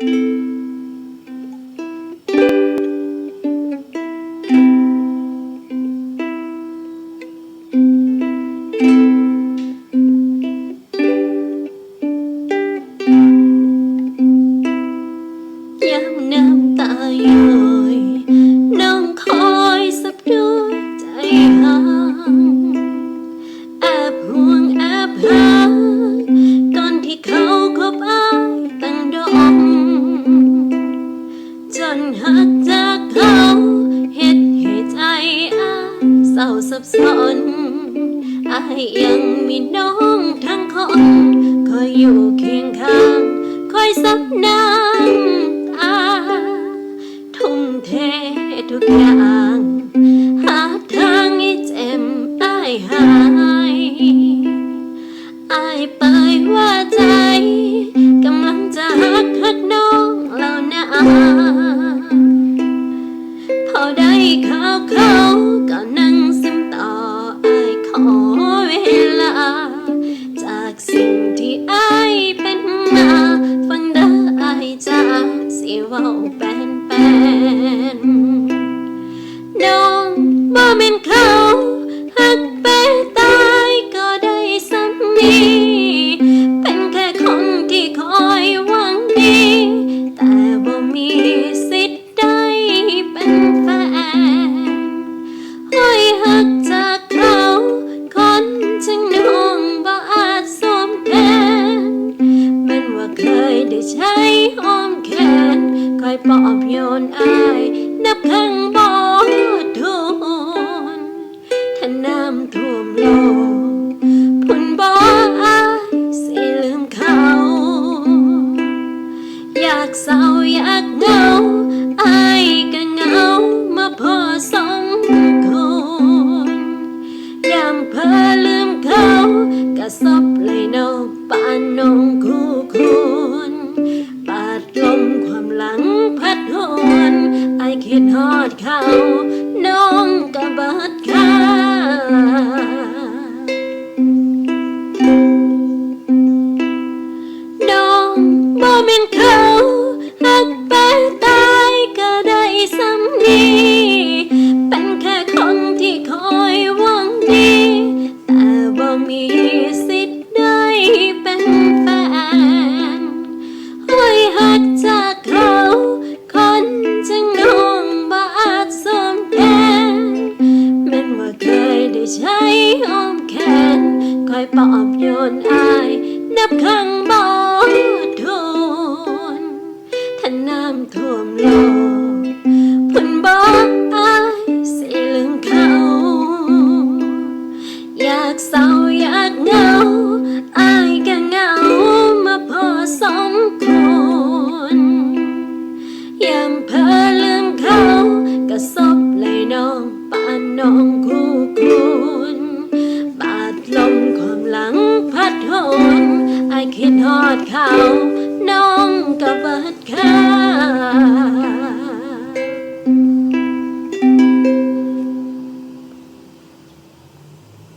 ย้ นหักจากเขาเฮ็ดให้ใจอาเศร้าสับสนอายยังมีน้องทั้งคนคอยอยู่เคียงข้าง คอยซับน้ำตาทุ่มเททุกอย่าง หาทางให้เจ็บอายหายอายไปว่าใจกำลังจะหัก ว้าเป็นเป็นน้องบ่แม่นเขาหักไปตายก็ได้สำนีเป็นแค่คนที่คอยหวังดี แต่บ่มีสิทธิ์ได้เป็นแฟนห้อยหักจากเขาคนจึงน้องบ่อาจสวมแทนแม้นว่าเคยได้ใช้อ้อม คอยปอบโยนอายนับครั้งบ่ทวนถ้าน้ำท่วมโลกพุ่นบ่อายสิลืมเขา อยากเศร้าอยากเหงาอายก็เหงามาพอสองคนยามเพอลืมเขาก็ซบ คิดฮอดเขา น้องก็เบิดค่าน้องบ่เป็นเขาหักไป ใช้อ้อมแขนคอยปอบโยนอาย นับครั้งบ่ ดเขา น้องก็เบิดค่า